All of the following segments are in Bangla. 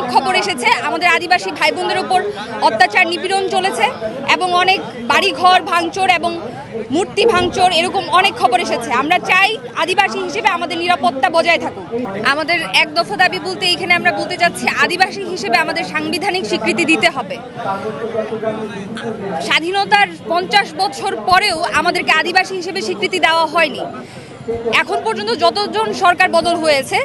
অনেক খবর এসেছে। আমাদের আদিবাসী ভাই বোনদের উপর অত্যাচার নিপীড়ন চলেছে এবং অনেক বাড়িঘর ভাঙচুর এবং মূর্তি ভাঙচুর এরকম অনেক খবর এসেছে। আমরা চাই আদিবাসী হিসেবে আমাদের নিরাপত্তা বজায় থাকুক। আমাদের এক দফা দাবি বলতে এখানে আমরা বলতে চাচ্ছি আদিবাসী হিসেবে আমাদের সাংবিধানিক স্বীকৃতি দিতে হবে। স্বাধীনতার পঞ্চাশ বছর পরেও আমাদেরকে আদিবাসী হিসেবে স্বীকৃতি দেওয়া হয়নি। এখন পর্যন্ত যতজন সরকার বদল হয়েছে,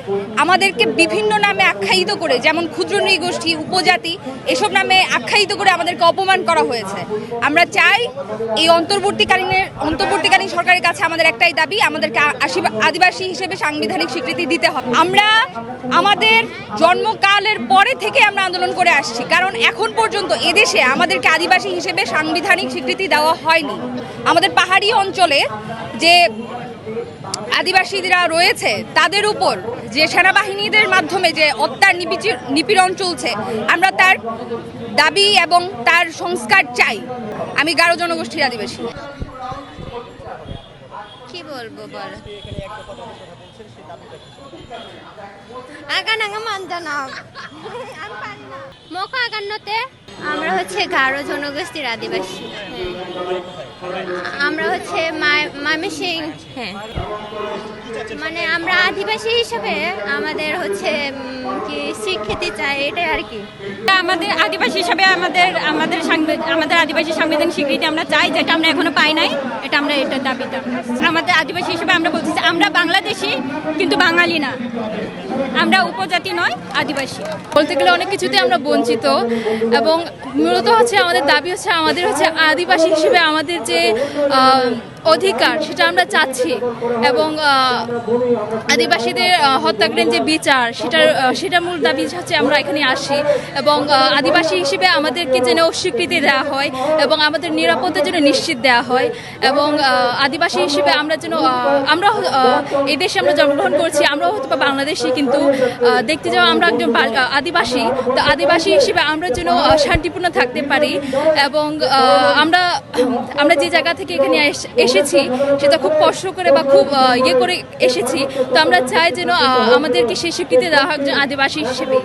আমাদেরকে বিভিন্ন নামে আখ্যায়িত করে, যেমন ক্ষুদ্র নৃগোষ্ঠী, উপজাতি, এসব নামে আখ্যায়িত করে আমাদেরকে অপমান করা হয়েছে। আমরা চাই এই অন্তর্বর্তীকালীনের অন্তর্বর্তীকালীন সরকারের কাছে আমাদের একটাই দাবি, আমাদেরকে আদিবাসী হিসেবে সাংবিধানিক স্বীকৃতি দিতে হবে। আমরা আমাদের জন্মকালের পরে থেকে আমরা আন্দোলন করে আসছি, কারণ এখন পর্যন্ত এদেশে আমাদেরকে আদিবাসী হিসেবে সাংবিধানিক স্বীকৃতি দেওয়া হয়নি। আমাদের পাহাড়ি অঞ্চলে যে আদিবাসীরা রয়েছে, তাদের উপর যে সেনাবাহিনীদের মাধ্যমে যে নিপিচি- নিপীড়ন চলছে, আমরা তার দাবি এবং তার সংস্কার চাই। আমি গারো জনগোষ্ঠীর আদিবাসী। কি বলব বল? আগান্নতে আমরা হচ্ছে গারো জনগোষ্ঠীর আদিবাসী। আমরা হচ্ছে মামিসিং হ্যাঁ। মানে আমরা আদিবাসী হিসেবে আমাদের হচ্ছে কি স্বীকৃতি চাই এটাই আর কি। আমাদের আদিবাসী হিসাবে আমাদের আমাদের আমাদের আদিবাসী সংবিধান স্বীকৃতি আমরা চাই যেটা আমরা এখনও পাই নাই এটা আমরা এটার দাবিটা আমাদের আদিবাসী হিসেবে আমরা বলছি যে আমরা বাংলাদেশি কিন্তু বাঙালি না। আমরা উপজাতি নয় আদিবাসী। বলতে গেলে অনেক কিছুতে আমরা বঞ্চিত এবং মূলত হচ্ছে আমাদের দাবি হচ্ছে আমাদের হচ্ছে আদিবাসী হিসেবে আমাদের যে অধিকার সেটা আমরা চাচ্ছি। এবং আদিবাসীদের আহ, হত্যাকারীর যে বিচার সেটার আহ, সেটা মূল দাবি হচ্ছে আমরা এখানে আসি। এবং আদিবাসী হিসেবে আমাদেরকে যেন স্বীকৃতি দেওয়া হয় এবং আমাদের নিরাপত্তা যেন নিশ্চিত দেওয়া হয়। এবং আদিবাসী হিসেবে আমরা যেন আমরা এই দেশে আমরা জন্মগ্রহণ করছি আমরাও হয়তো বা বাংলাদেশি কিন্তু দেখতে যাওয়া আমরা একজন আদিবাসী। তো আদিবাসী হিসেবে আমরা যেন শান্তিপূর্ণ থাকতে পারি এবং আমরা আমরা যে জায়গা থেকে এখানে এস- এসেছি, সেটা খুব কষ্ট করে বা খুব ইয়ে করে এসেছি। তো আমরা চাই যেন আমাদেরকে সেই স্বীকৃতি দেওয়া হোক আদিবাসী হিসেবে।